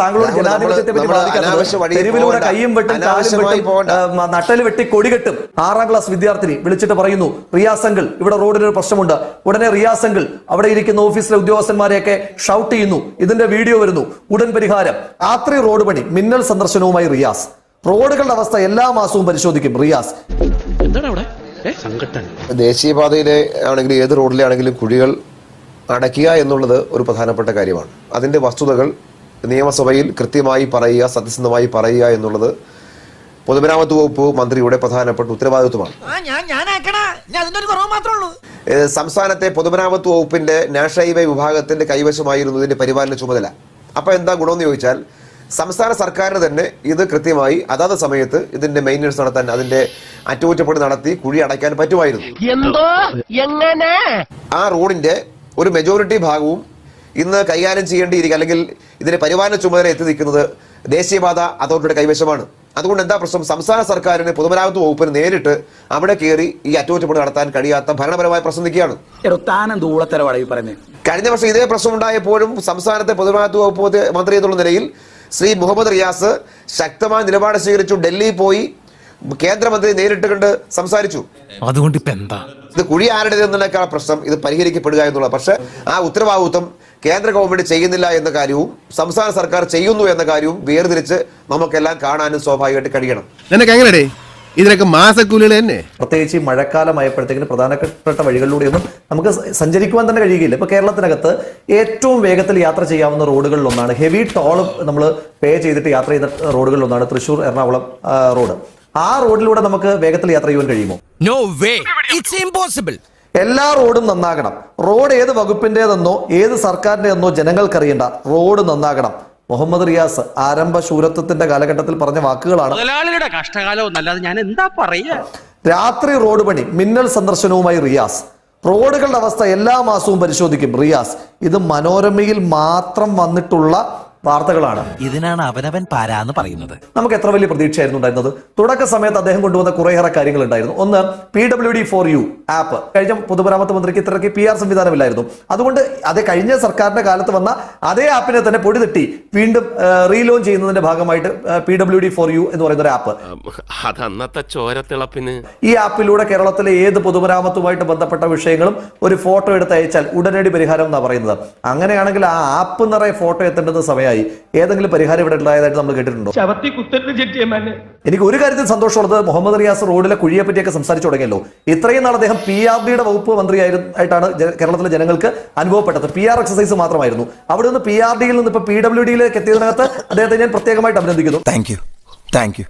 താങ്കളോട് രാഹുൽ, ജനാധിപത്യത്തെ പറ്റി നമ്മൾ ബാധിക്കാത്തത് തെരുവിലൂടെ കയ്യും വെട്ടും കാലും നട്ടൽ വെട്ടി കൊടികെട്ടും ആറാം ക്ലാസ് വിദ്യാർത്ഥിനി വിളിച്ചിട്ട് പറയുന്നു റിയാസംഗിൾ ഇവിടെ റോഡിന് ഒരു പ്രശ്നമുണ്ട്. ഉടനെ റിയാസംഗിൾ അവിടെ ഇരിക്കുന്ന ഓഫീസിലെ ഉദ്യോഗസ്ഥന്മാരെയൊക്കെ ഷൗട്ട് ചെയ്യുന്നു. ഇതിന്റെ വീഡിയോ വരുന്നു. ഉടൻ പരിഹാരം. രാത്രി റോഡ് പണി മിന്നൽ സന്ദർശനവുമായി റിയാസ്. റോഡുകളുടെ അവസ്ഥ എല്ലാ മാസവും പരിശോധിക്കും. റിയാസ്. ദേശീയപാതയിലെ ആണെങ്കിലും ഏത് റോഡിലെ ആണെങ്കിലും കുഴികൾ അടയ്ക്കുക എന്നുള്ളത് ഒരു പ്രധാനപ്പെട്ട കാര്യമാണ്. അതിന്റെ വസ്തുതകൾ നിയമസഭയിൽ കൃത്യമായി പറയുക സത്യസന്ധമായി പറയുക എന്നുള്ളത് പൊതുമരാമത്ത് വകുപ്പ് മന്ത്രിയുടെ പ്രധാനപ്പെട്ട ഉത്തരവാദിത്വമാണ്. ആ ഞാൻ ഞാനാക്കണ ഞാൻ അതിന്റെ ഒരു കുറവ് മാത്രമേ ഉള്ളൂ. സംസ്ഥാനത്തെ പൊതുമരാമത്ത് വകുപ്പിന്റെ നാഷണൽ ഹൈവേ വിഭാഗത്തിന്റെ കൈവശമായിരുന്നു ഇതിന്റെ പരിപാലന ചുമതല. അപ്പൊ എന്താ ഗുണമെന്ന് ചോദിച്ചാൽ സംസ്ഥാന സർക്കാരിന് തന്നെ ഇത് കൃത്യമായി അതാത് സമയത്ത് ഇതിന്റെ മെയിന്റനൻസ് നടത്താൻ അതിന്റെ അറ്റകുറ്റപ്പണി നടത്തി കുഴി അടയ്ക്കാൻ പറ്റുമായിരുന്നു. എന്തോ? എങ്ങനെ? ആ റോഡിന്റെ ഒരു മെജോറിറ്റി ഭാഗവും ഇന്ന് കൈകാര്യം ചെയ്യേണ്ടിയിരിക്കുക അല്ലെങ്കിൽ ഇതിന്റെ പരിപാലന ചുമതല എത്തി നിൽക്കുന്നത് ദേശീയപാത അതോറിറ്റിയുടെ കൈവശമാണ്. അതുകൊണ്ട് എന്താ പ്രശ്നം? സംസ്ഥാന സർക്കാരിന് പൊതുമരാമത്ത് വകുപ്പിന് നേരിട്ട് അവിടെ കയറി ഈ അറ്റകുറ്റപ്പണി നടത്താൻ കഴിയാത്ത ഭരണപരമായ പ്രശ്നം നിൽക്കുകയാണ്. കഴിഞ്ഞ വർഷം ഇതേ പ്രശ്നം ഉണ്ടായപ്പോഴും സംസ്ഥാനത്തെ പൊതുമരാമത്ത് വകുപ്പ് മന്ത്രി എന്നുള്ള നിലയിൽ ശ്രീ മുഹമ്മദ് റിയാസ് ശക്തമായ നിലപാട് സ്വീകരിച്ചു. ഡൽഹിയിൽ പോയി കേന്ദ്രമന്ത്രി നേരിട്ട് കണ്ട് സംസാരിച്ചു. അതുകൊണ്ട് ഇപ്പൊ എന്താ? ഇത് കുഴി ആരുടെ എന്നതിനേക്കാൾ പ്രശ്നം ഇത് പരിഹരിക്കപ്പെടുക എന്നുള്ളത്. പക്ഷെ ആ ഉത്തരവാദിത്വം കേന്ദ്ര ഗവൺമെന്റ് ചെയ്യുന്നില്ല എന്ന കാര്യവും സംസ്ഥാന സർക്കാർ ചെയ്യുന്നു എന്ന കാര്യവും വേർതിരിച്ച് നമുക്കെല്ലാം കാണാനും സ്വാഭാവികമായിട്ട് കഴിയണം. നിനക്ക് എങ്ങനെടേ? ഇതിനൊക്കെ മാസക്കൂലികൾ തന്നെ. പ്രത്യേകിച്ച് ഈ മഴക്കാലമായപ്പോഴത്തേക്കിന് പ്രധാനപ്പെട്ട വഴികളിലൂടെയൊന്നും നമുക്ക് സഞ്ചരിക്കുവാൻ തന്നെ കഴിയുകയില്ല. ഇപ്പൊ കേരളത്തിനകത്ത് ഏറ്റവും വേഗത്തിൽ യാത്ര ചെയ്യാവുന്ന റോഡുകളിലൊന്നാണ് ഹെവി ടോൾ നമ്മൾ പേ ചെയ്തിട്ട് യാത്ര ചെയ്യുന്ന റോഡുകളിലൊന്നാണ് തൃശ്ശൂർ എറണാകുളം റോഡ്. ആ റോഡിലൂടെ നമുക്ക് വേഗത്തിൽ യാത്ര ചെയ്യാൻ കഴിയുമോ? നോ വേ ഇറ്റ്സ് ഇമ്പോസിബിൾ എല്ലാ റോഡും നന്നാകണം. റോഡ് ഏത് വകുപ്പിന്റേതെന്നോ ഏത് സർക്കാരിന്റെതെന്നോ ജനങ്ങൾക്കറിയണ്ട. റോഡ് നന്നാകണം. മുഹമ്മദ് റിയാസ് ആരംഭ ശൂരത്വത്തിന്റെ കാലഘട്ടത്തിൽ പറഞ്ഞ വാക്കുകളാണ്. മുതലാളിയുടെ കഷ്ടകാലം എന്നല്ലാതെ ഞാൻ എന്താ പറയാ? രാത്രി റോഡ് പണി മിന്നൽ സന്ദർശനവുമായി റിയാസ്. റോഡുകളുടെ അവസ്ഥ എല്ലാ മാസവും പരിശോധിക്കും റിയാസ്. ഇത് മനോരമയിൽ മാത്രം വന്നിട്ടുള്ള വാർത്തകളാണ്. ഇതിനാണ് അവനവൻ പാരാന്ന് പറയുന്നത്. നമുക്ക് എത്ര വലിയ പ്രതീക്ഷയായിരുന്നു ഉണ്ടായിരുന്നത്? തുടക്ക സമയത്ത് അദ്ദേഹം കൊണ്ടുവന്ന കുറേയേറെ കാര്യങ്ങൾ ഉണ്ടായിരുന്നു. ഒന്ന് P W D for you app കഴിഞ്ഞ പൊതുമരാമത്ത് മന്ത്രിക്ക് ഇത്രയ്ക്ക് പി ആർ സംവിധാനമില്ലായിരുന്നു. അതുകൊണ്ട് അത് കഴിഞ്ഞ സർക്കാരിന്റെ കാലത്ത് വന്ന അതേ ആപ്പിനെ തന്നെ പൊടി തട്ടി വീണ്ടും റീലോഞ്ച് ചെയ്യുന്നതിന്റെ ഭാഗമായിട്ട് P W D for you എന്ന് പറയുന്ന ഒരു ആപ്പ് അതന്നത്തെ ചോരത്തിളപ്പിന്. ഈ ആപ്പിലൂടെ കേരളത്തിലെ ഏത് പൊതുമരാമത്തുമായിട്ട് ബന്ധപ്പെട്ട വിഷയങ്ങളും ഒരു ഫോട്ടോ എടുത്ത് അയച്ചാൽ ഉടനടി പരിഹാരം എന്നാണ് പറയുന്നത്. അങ്ങനെയാണെങ്കിൽ ആ ആപ്പ് നിറയെ ഫോട്ടോ എത്തേണ്ടുന്ന സമയമായി ഏതെങ്കിലും പരിഹാരം ഇവിടെ ഉണ്ടായതായിട്ട് നമ്മൾ കേട്ടിട്ടുണ്ടോ? എനിക്ക് ഒരു കാര്യത്തിൽ സന്തോഷമുള്ളത് മുഹമ്മദ് റിയാസ് റോഡിലെ കുഴിയെ പറ്റിയൊക്കെ സംസാരിച്ചു തുടങ്ങിയല്ലോ. ഇത്രയും നാൾ അദ്ദേഹം പി ആർ ഡിയുടെ വകുപ്പ് മന്ത്രിയായിട്ടാണ് ആയിട്ടാണ് കേരളത്തിലെ ജനങ്ങൾക്ക് അനുഭവപ്പെട്ടത്. പി ആർ എക്സസൈസ് മാത്രമായിരുന്നു. അവിടെ നിന്ന് പി ആർ ഡിയിൽ നിന്ന് ഇപ്പൊ പി ഡബ്ല്യു ഡിയിലേക്ക് എത്തിയതിനകത്ത് അദ്ദേഹത്തെ ഞാൻ പ്രത്യേകമായിട്ട് അഭിനന്ദിക്കുന്നു. താങ്ക് യു താങ്ക് യു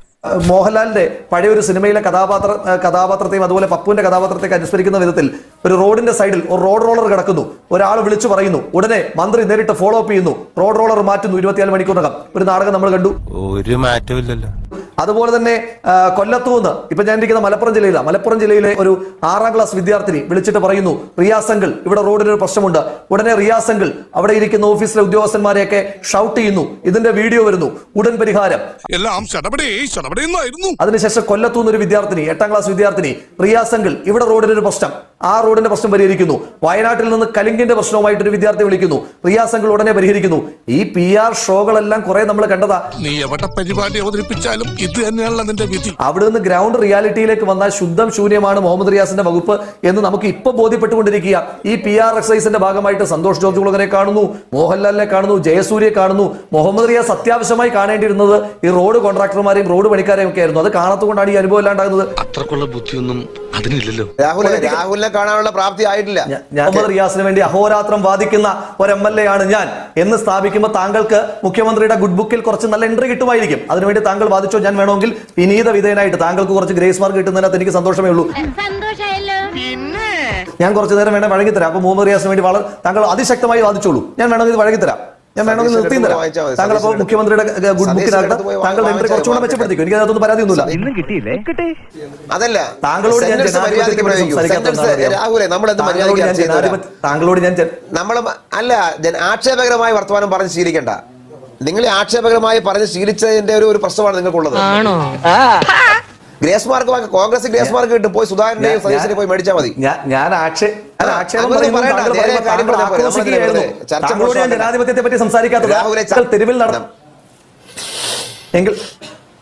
മോഹൻലാലിന്റെ പഴയ ഒരു സിനിമയിലെ കഥാപാത്ര കഥാപാത്രത്തെയും അതുപോലെ പപ്പുവിന്റെ കഥാപാത്രത്തെയൊക്കെ അനുസ്മരിക്കുന്ന വിധത്തിൽ ഒരു റോഡിന്റെ സൈഡിൽ ഒരു റോഡ് റോളർ കിടക്കുന്നു. ഒരാൾ വിളിച്ചു പറയുന്നു ഉടനെ മന്ത്രി നേരിട്ട് ഫോളോ അപ്പ് ചെയ്യുന്നു. റോഡ് റോളർ മാറ്റുന്നു ഇരുപത്തിനാല് മണിക്കൂറിനകം. ഒരു നാടകം നമ്മൾ കണ്ടു. ഒരു മാറ്റമില്ലല്ലോ അതുപോലെ തന്നെ കൊല്ലത്തുനിന്ന് കൊല്ലത്തൂന്ന് ഇപ്പൊ ഞാൻ ഇരിക്കുന്ന മലപ്പുറം ജില്ലയിലാണ് മലപ്പുറം ജില്ലയിലെ ഒരു ആറാം ക്ലാസ് വിദ്യാർത്ഥിനി വിളിച്ചിട്ട് പറയുന്നു റിയാസംഗിൾ ഇവിടെ റോഡിന് ഒരു പ്രശ്നമുണ്ട്. ഉടനെ റിയാസംഗിൾ അവിടെ ഇരിക്കുന്ന ഓഫീസിലെ ഉദ്യോഗസ്ഥന്മാരെയൊക്കെ ഷൗട്ട് ചെയ്യുന്നു. ഇതിന്റെ വീഡിയോ വരുന്നു. ഉടൻ പരിഹാരം. എല്ലാം അതിനുശേഷം കൊല്ലത്തൂന്ന് ഒരു വിദ്യാർത്ഥിനി എട്ടാം ക്ലാസ് വിദ്യാർത്ഥിനി റിയാസംഗിൾ ഇവിടെ റോഡിന് ഒരു പ്രശ്നം. ആ റോഡിന്റെ പ്രശ്നം പരിഹരിക്കുന്നു. വയനാട്ടിൽ നിന്ന് കലിംഗിന്റെ പ്രശ്നവുമായിട്ട് ഒരു വിദ്യാർത്ഥി വിളിക്കുന്നു. പ്രിയാസങ്ങൾ ഉടനെ പരിഹരിക്കുന്നു. ഈ പി ആർ ഷോകളെല്ലാം കുറെ നമ്മൾ കണ്ടതാ. നീ എവിടെ പരിപാടി അവതരിപ്പിച്ചാലും ഇത് തന്നെയാണല്ലോ നിന്റെ വിധി. അവിടെ നിന്ന് ഗ്രൗണ്ട് റിയാലിറ്റിയിലേക്ക് വന്നാൽ ശുദ്ധം ശൂന്യമാണ് മുഹമ്മദ് റിയാസിന്റെ വകുപ്പ് എന്ന് നമുക്ക് ഇപ്പൊ ബോധ്യപ്പെട്ടുകൊണ്ടിരിക്കുക. ഈ പി ആർ എക്സൈസിന്റെ ഭാഗമായിട്ട് സന്തോഷ് ജോർജ് കുളകരെ കാണുന്നു മോഹൻലാലിനെ കാണുന്നു ജയസൂര്യയെ കാണുന്നു. മുഹമ്മദ് റിയാസ് അത്യാവശ്യമായി കാണേണ്ടിയിരുന്നത് ഈ റോഡ് കോൺട്രാക്ടർമാരെയും റോഡ് പണിക്കാരെയും ഒക്കെ ആയിരുന്നു. അത് കാണാത്തുകൊണ്ടാണ് ഈ അനുഭവം ഇല്ലാണ്ടാകുന്നത് അത്രക്കുള്ള ബുദ്ധിയൊന്നും അതിനില്ലല്ലോ. രാഹുൽ രാഹുലിനെ കാണാനുള്ള പ്രാപ്തി ആയിട്ടില്ല. ഞാൻ- മുഹമ്മദ് റിയാസിന് വേണ്ടി അഹോരാത്രം വാദിക്കുന്ന ഒരു എം എൽ എ ആണ് ഞാൻ. എന്ന് സ്ഥാപിക്കുമ്പോൾ താങ്കൾക്ക് മുഖ്യമന്ത്രിയുടെ ഗുഡ് ബുക്കിൽ കുറച്ച് നല്ല എൻട്രി കിട്ടുമായിരിക്കും. അതിനുവേണ്ടി താങ്കൾ വാദിച്ചോ ഞാൻ വേണമെങ്കിൽ വിനീത വിധേയനായിട്ട്. താങ്കൾക്ക് കുറച്ച് ഗ്രേസ് മാർക്ക് കിട്ടുന്നതിനകത്ത് എനിക്ക് സന്തോഷമേ ഉള്ളൂ. സന്തോഷായല്ലോ? ഞാൻ കുറച്ച് നേരം വേണേ വഴങ്ങിത്തരാം. അപ്പൊ മുഹമ്മദ് റിയാസിന് വേണ്ടി വളരെ താങ്കൾ അതിശക്തമായി വാദിച്ചോളൂ. ഞാൻ വേണമെങ്കിൽ ഇത് വഴങ്ങിത്തരാം. ഞാൻ വേണമെങ്കിൽ നിർത്തി തരാം. താങ്കൾ അപ്പോൾ മുഖ്യമന്ത്രിയുടെ ഗുഡ് സതീശൻ താങ്കൾ താങ്കളുടെ എൻട്രി കുറച്ചുകൂടെ. മെച്ചപ്പെടുത്തിക്കും? എനിക്ക് അതിനകത്തൊന്നും പരാതിയൊന്നുമില്ല. ഇന്നും കിട്ടിയില്ലേ? അതല്ല. താങ്കളോട് ഞാൻ താങ്കളോട് ഞാൻ ചർച്ച താങ്കളോട് ഞാൻ നമ്മൾ അല്ല ആക്ഷേപകരമായ വർത്തമാനം പറഞ്ഞ് ശീലിക്കണ്ട. നിങ്ങൾ ആക്ഷേപകരമായി പറഞ്ഞ് ശീലിച്ചതിന്റെ ഒരു ഒരു പ്രശ്നമാണ് നിങ്ങൾക്കുള്ളത്. ഗ്രേസ് മാർക്ക് വാങ്ങി. കോൺഗ്രസ് ഗ്രേസ് മാർക്ക് കിട്ടും. പോയി സുധാകരന്റെയും സതീശനെ പോയി മേടിച്ചാൽ മതി. ഞാൻ ജനാധിപത്യത്തെ പറ്റി സംസാരിക്കാത്ത തെരുവിൽ നടന്ന എങ്കിൽ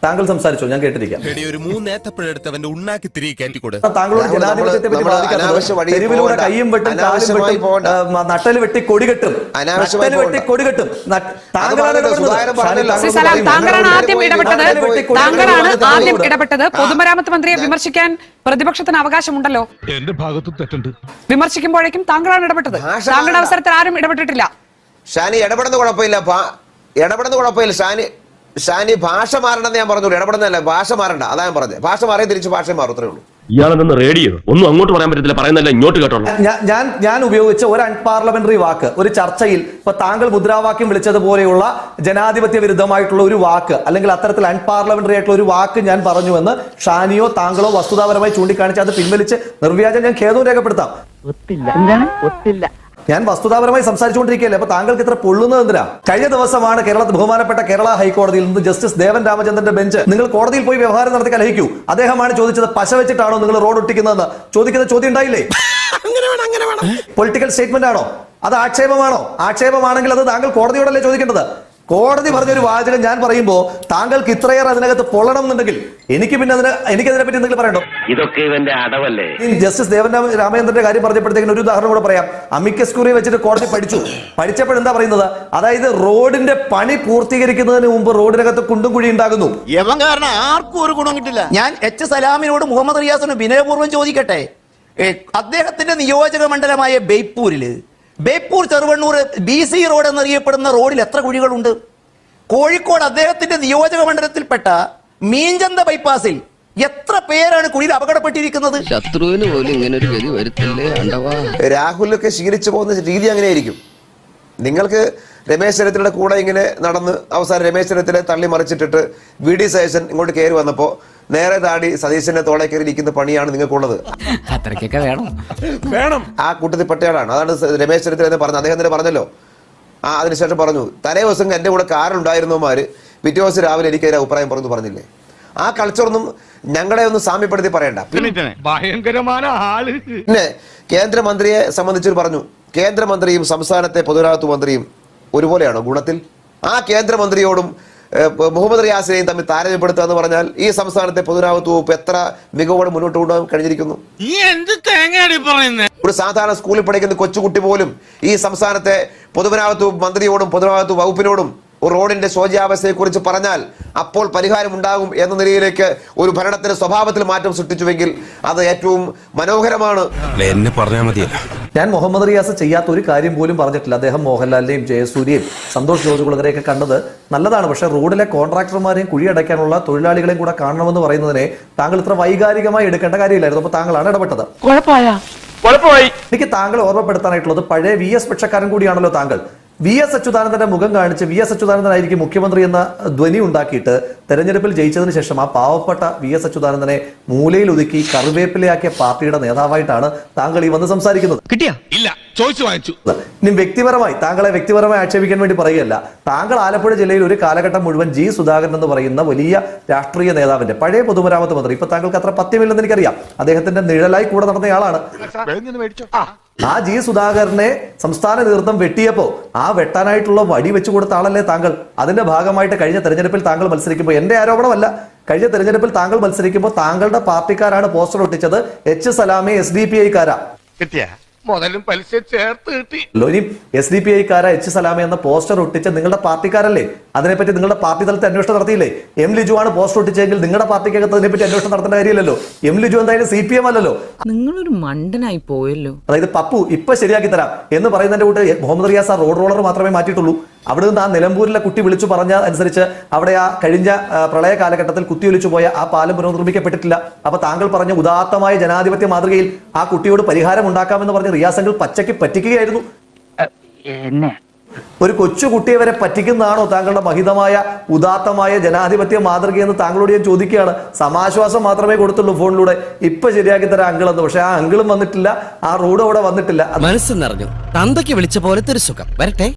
താങ്കൾ സംസാരിച്ചോ ഞാൻ കേട്ടിരിക്കാം. ഒരു മൂന്നേത്തപ്പഴെടുത്ത് അവന്റെ ഉണ്ണാക്കി തിരികെ കയറ്റിക്കൊടു താങ്കളോട് രാഹുൽ, ജനാധിപത്യത്തെ പറ്റി നമ്മൾ അനാവശ്യ വാദിക്കാത്തത് വഴിയിൽ തെരുവിലൂടെ പോകണ്ട. കയ്യും വെട്ടും കാലും വെട്ടും നട്ടൽ വെട്ടി കൊടി കെട്ടും. അനാവശ്യമായി നട്ടൽ വെട്ടി പോകണ്ട. കൊടി കെട്ടും. താങ്കളാണ്. താങ്കളാണ് ആദ്യം ഇടപെട്ടത്? താങ്കളാണ് ആദ്യം. ഇടപെട്ടത്? പൊതുമരാമത്ത് മന്ത്രിയെ വിമർശിക്കാൻ പ്രതിപക്ഷത്തിന് അവകാശമുണ്ടല്ലോ? എന്റെ ഭാഗത്ത് തെറ്റുണ്ട്. വിമർശിക്കുമ്പോഴേക്കും താങ്കളാണ് ഇടപെട്ടത്. താങ്കളുടെ അവസരത്തിൽ ആരും ഇടപെട്ടിട്ടില്ല. ഷാനി ഇടപെടുന്ന കുഴപ്പമില്ല. ഇടപെടുന്ന കുഴപ്പമില്ല. ഷാനി ഷാനി ഭാഷ മാറണമെന്ന് ഞാൻ പറഞ്ഞു ഇടപെടുന്നല്ല ഭാഷ മാറണ്ട. അതാ ഞാൻ പറഞ്ഞത്. ഭാഷ മാറിയ തിരിച്ച് ഭാഷ മാറും അത്രേ ഉള്ളൂ. ഇയാളെന്ന് റേഡിയോ ഒന്നും അങ്ങോട്ട് പറയാൻ പറ്റത്തില്ല. പറയുന്നല്ല ഇങ്ങോട്ട് കേട്ടോളൂ. ഞാൻ- ഞാൻ ഉപയോഗിച്ച ഒരു അൺപാർലമെന്ററി വാക്ക് ഒരു ചർച്ചയിൽ ഇപ്പൊ താങ്കൾ മുദ്രാവാക്യം വിളിച്ചതുപോലെയുള്ള ജനാധിപത്യ വിരുദ്ധമായിട്ടുള്ള ഒരു വാക്ക് അല്ലെങ്കിൽ അത്തരത്തിൽ അൺപാർലമെന്ററി ആയിട്ടുള്ള ഒരു വാക്ക് ഞാൻ പറഞ്ഞു എന്ന് ഷാനിയോ താങ്കളോ വസ്തുതാപരമായി ചൂണ്ടിക്കാണിച്ച് അത് പിൻവലിച്ച് നിർവ്യാജം ഞാൻ ഖേദവും രേഖപ്പെടുത്താം. ഒത്തില്ല. എന്താണ്? ഒത്തില്ല. ഞാൻ വസ്തുതാപരമായി സംസാരിച്ചുകൊണ്ടിരിക്കുകയല്ലേ അപ്പൊ താങ്കൾക്ക് ഇത്ര പൊള്ളുന്നത് എന്തിനാ? കഴിഞ്ഞ ദിവസമാണ് കേരള ബഹുമാനപ്പെട്ട കേരള ഹൈക്കോടതിയിൽ നിന്ന് ജസ്റ്റിസ് ദേവൻ രാമചന്ദ്രന്റെ ബെഞ്ച് നിങ്ങൾ കോടതിയിൽ പോയി വ്യവഹാരം നടത്തി കലഹിക്കൂ. അദ്ദേഹമാണ് ചോദിച്ചത് പശ വെച്ചിട്ടാണോ നിങ്ങൾ റോഡ് ഒട്ടിക്കുന്നതെന്ന്. ചോദിക്കുന്ന ചോദ്യം ഉണ്ടായില്ലേ? പൊളിറ്റിക്കൽ സ്റ്റേറ്റ്മെന്റ് ആണോ? അത് ആക്ഷേപമാണോ? ആക്ഷേപമാണെങ്കിൽ അത് താങ്കൾ കോടതിയോടല്ലേ ചോദിക്കേണ്ടത്? കോടതി പറഞ്ഞൊരു വാചകം ഞാൻ പറയുമ്പോൾ താങ്കൾക്ക് ഇത്രയേറെ അതിനകത്ത് പൊള്ളണം എന്നുണ്ടെങ്കിൽ എനിക്ക് പിന്നെ അതിന് എനിക്ക് അതിനെ പറ്റി എന്തെങ്കിലും പറയണ്ടോ? ഇതൊക്കെ ഇവന്റെ അടവല്ലേ? ജസ്റ്റിസ് ദേവൻ രാമ- രാമചന്ദ്രന്റെ കാര്യം പറഞ്ഞപ്പോഴത്തേക്കും ഒരു ഉദാഹരണം കൂടെ പറയാം. അമിക്കസ് കുറി വെച്ചിട്ട് കോടതി പഠിച്ചു. പഠിച്ചപ്പോൾ എന്താ പറയുന്നത്? അതായത് റോഡിന്റെ പണി പൂർത്തീകരിക്കുന്നതിന് മുമ്പ് റോഡിനകത്ത് കുണ്ടും കുഴി ഉണ്ടാകുന്നു. യവൻ കാരണം ആർക്കും ഒരു ഗുണം കിട്ടില്ല. ഞാൻ എച്ച് സലാമിനോട് മുഹമ്മദ് റിയാസിന് വിനയപൂർവം ചോദിക്കട്ടെ. അദ്ദേഹത്തിന്റെ നിയോജക മണ്ഡലമായ ബേപ്പൂരിൽ Beypore Cheruvannur B C road എന്നറിയപ്പെടുന്ന റോഡിൽ എത്ര കുഴികളുണ്ട്? കോഴിക്കോട് അദ്ദേഹത്തിന്റെ നിയോജക മണ്ഡലത്തിൽപ്പെട്ട മീഞ്ചന്ത ബൈപ്പാസിൽ എത്ര പേരാണ് കുഴിയിൽ അപകടപ്പെട്ടിരിക്കുന്നത്? ശത്രുവിന് പോലും ഇങ്ങനെ ഒരു ഗതി വരുത്തില്ലേ അണ്ടവാ രാഹുലൊക്കെ ശീലിച്ചു പോകുന്ന രീതി അങ്ങനെയായിരിക്കും. നിങ്ങൾക്ക് രമേശ് ചെന്നിത്തലയുടെ കൂടെ ഇങ്ങനെ നടന്ന് അവസാനം രമേശ് ചെന്നിത്തല തള്ളി മറിച്ചിട്ടിട്ട് വി ഡി സതീശൻ ഇങ്ങോട്ട് കയറി വന്നപ്പോൾ നേരെ താടി സതീശന്റെ തോളെ കയറി ഇരിക്കുന്ന പണിയാണ് നിങ്ങൾക്കുള്ളത്. അത്രയ്ക്കൊക്കെ വേണം. വേണം. ആ കൂട്ടത്തിൽ പെട്ടയാളാണ്. അതാണ് രമേശ് ചെന്നിത്തല എന്ന് പറഞ്ഞത്. അദ്ദേഹം തന്നെ പറഞ്ഞല്ലോ. ആ അതിനുശേഷം പറഞ്ഞു തലേ ദിവസം എന്റെ കൂടെ കാറുണ്ടായിരുന്നവന്മാര് പിറ്റേ ദിവസം രാവിലെ എനിക്കൊരു അഭിപ്രായം പറഞ്ഞു പറഞ്ഞില്ലേ? ആ കൾച്ചറൊന്നും ഞങ്ങളെ ഒന്ന് സാമ്യപ്പെടുത്തി പറയണ്ട. ഭയങ്കരമായ ആൾ. പിന്നെ കേന്ദ്രമന്ത്രിയെ സംബന്ധിച്ച് പറഞ്ഞു. കേന്ദ്രമന്ത്രിയും സംസ്ഥാനത്തെ പൊതുമരാമത്ത് മന്ത്രിയും ഒരുപോലെയാണോ ഗുണത്തിൽ? ആ കേന്ദ്രമന്ത്രിയോടും മുഹമ്മദ് റിയാസിനെയും തമ്മിൽ താരതമ്യപ്പെടുത്തുക എന്ന് പറഞ്ഞാൽ ഈ സംസ്ഥാനത്തെ പൊതുമരാമത്ത് വകുപ്പ് എത്ര മികവോടെ മുന്നോട്ട് കൊണ്ടുപോകാൻ കഴിഞ്ഞിരിക്കുന്നു? ഒരു സാധാരണ സ്കൂളിൽ പഠിക്കുന്ന കൊച്ചുകുട്ടി പോലും ഈ സംസ്ഥാനത്തെ പൊതുമരാമത്ത് മന്ത്രിയോടും പൊതുമരാമത്ത് വകുപ്പിനോടും റോഡിന്റെ ശോചാവസ്ഥയെക്കുറിച്ച് പറഞ്ഞാൽ അപ്പോൾ പരിഹാരം ഉണ്ടാകും എന്ന നിലയിലേക്ക് ഒരു ഭരണത്തിന്റെ സ്വഭാവത്തിൽ മാറ്റം സൃഷ്ടിച്ചുവെങ്കിൽ അത് ഏറ്റവും മനോഹരമാണ്. എന്നെ പറഞ്ഞാൽ മതി ഞാൻ മുഹമ്മദ് റിയാസ് ചെയ്യാത്ത ഒരു കാര്യം പോലും പറഞ്ഞിട്ടില്ല. അദ്ദേഹം മോഹൻലാലിനെയും ജയസൂര്യയും സന്തോഷ് ജോർജ് കുളങ്ങരെയൊക്കെ കണ്ടത് നല്ലതാണ്. പക്ഷേ റോഡിലെ കോൺട്രാക്ടർമാരെയും കുഴിയടയ്ക്കാനുള്ള തൊഴിലാളികളെയും കൂടെ കാണണമെന്ന് പറയുന്നതിനെ താങ്കൾ ഇത്ര വൈകാരികമായി എടുക്കേണ്ട കാര്യമില്ലായിരുന്നു. അപ്പോൾ താങ്കളാണ് ഇടപെട്ടത്. കുഴപ്പമായി? എനിക്ക് താങ്കൾ ഓർമ്മപ്പെടുത്താനായിട്ടുള്ളത് പഴയ വി എസ് പക്ഷക്കാരൻ കൂടിയാണല്ലോ താങ്കൾ. വി എസ് അച്യുതാനന്ദന്റെ മുഖം കാണിച്ച് വി എസ് അച്യുതാനന്ദനായിരിക്കും മുഖ്യമന്ത്രി എന്ന ധ്വനി ഉണ്ടാക്കിയിട്ട് തെരഞ്ഞെടുപ്പിൽ ജയിച്ചതിന് ശേഷം ആ പാവപ്പെട്ട വി എസ് അച്യുതാനന്ദനെ മൂലയിൽ ഒതുക്കി കറിവേപ്പിലയാക്കിയ പാർട്ടിയുടെ നേതാവായിട്ടാണ് താങ്കൾ ഈ വന്ന് സംസാരിക്കുന്നത്. കിട്ടിയാ? ഇല്ല ചോദിച്ചു വാങ്ങിച്ചു. ഇനി വ്യക്തിപരമായി താങ്കളെ വ്യക്തിപരമായി ആക്ഷേപിക്കാൻ വേണ്ടി പറയുകയല്ല. താങ്കൾ ആലപ്പുഴ ജില്ലയിൽ ഒരു കാലഘട്ടം മുഴുവൻ ജി സുധാകരൻ എന്ന് പറയുന്ന വലിയ രാഷ്ട്രീയ നേതാവിന്റെ പഴയ പൊതുമരാമത്ത് മന്ത്രി. ഇപ്പൊ താങ്കൾക്ക് അത്ര പത്യമില്ലെന്ന് എനിക്കറിയാം. അദ്ദേഹത്തിന്റെ നിഴലായി കൂടെ നടന്നയാളാണ്. ആ ജി സുധാകരനെ സംസ്ഥാന നേതൃത്വം വെട്ടിയപ്പോ ആ വെട്ടാനായിട്ടുള്ള വടി വെച്ചു കൊടുത്ത ആളല്ലേ താങ്കൾ? അതിന്റെ ഭാഗമായിട്ട് കഴിഞ്ഞ തെരഞ്ഞെടുപ്പിൽ താങ്കൾ മത്സരിക്കുമ്പോൾ എന്റെ ആരോപണമല്ല. കഴിഞ്ഞ തെരഞ്ഞെടുപ്പിൽ താങ്കൾ മത്സരിക്കുമ്പോൾ താങ്കളുടെ പാർട്ടിക്കാരാണ് പോസ്റ്റർ ഒട്ടിച്ചത്. എച്ച് സലാമി എസ് ഡി പി ഐക്കാരാ. മുതലും പലിശ ചേർത്ത് കിട്ടി. ലോനി എസ് ഡി പി ഐക്കാര എച്ച് സലാമ എന്ന പോസ്റ്റർ ഒട്ടിച്ച നിങ്ങളുടെ പാർട്ടിക്കാരല്ലേ? അതിനെപ്പറ്റി നിങ്ങളുടെ പാർട്ടി തലത്തിൽ അന്വേഷണം നടത്തിയില്ലേ? എം ലിജു ആണ് പോസ്റ്റർ ഒട്ടിച്ചെങ്കിൽ നിങ്ങളുടെ പാർട്ടിക്കകത്ത് അതിനെപ്പറ്റി അന്വേഷണം നടത്തേണ്ട കാര്യമില്ലല്ലോ. എം ലിജു എന്തായാലും സി പി എം അല്ലല്ലോ. നിങ്ങളൊരു മണ്ടനായി പോയല്ലോ. അതായത് പപ്പു ഇപ്പൊ ശരിയാക്കി തരാം എന്ന് പറയുന്നതിന്റെ കൂട്ട് മുഹമ്മദ് റിയാസ് ആ റോഡ് റോളർ മാത്രമേ മാറ്റിയിട്ടുള്ളൂ. അവിടെ നിന്ന് ആ നിലമ്പൂരിലെ കുട്ടി വിളിച്ചു പറഞ്ഞ അനുസരിച്ച് അവിടെ ആ കഴിഞ്ഞ പ്രളയ കാലഘട്ടത്തിൽ കുത്തിയൊലിച്ചു പോയ ആ പാലം പുനർനിർമ്മിക്കപ്പെട്ടിട്ടില്ല. അപ്പൊ താങ്കൾ പറഞ്ഞ ഉദാത്തമായ ജനാധിപത്യ മാതൃകയിൽ ആ കുട്ടിയോട് പരിഹാരം ഉണ്ടാക്കാമെന്ന് പറഞ്ഞ് റിയാസെങ്കിൽ പച്ചയ്ക്ക് പറ്റിക്കുകയായിരുന്നു. എന്നെ? ഒരു കൊച്ചു കുട്ടിയെ വരെ പറ്റിക്കുന്നതാണോ താങ്കളുടെ മഹിതമായ ഉദാത്തമായ ജനാധിപത്യ മാതൃകയെന്ന് താങ്കളോട് ഞാൻ ചോദിക്കുകയാണ്. സമാശ്വാസം മാത്രമേ കൊടുത്തുള്ളൂ ഫോണിലൂടെ. ഇപ്പൊ ശരിയാക്കി തരാം അങ്കിൾ എന്ന് പക്ഷെ ആ അങ്കിളും വന്നിട്ടില്ല ആ റോഡ് അവിടെ വന്നിട്ടില്ല. മനസ്സ് നിറഞ്ഞു. തന്തയ്ക്ക് വിളിച്ച പോലെ ഒരു സുഖം. വരട്ടെ.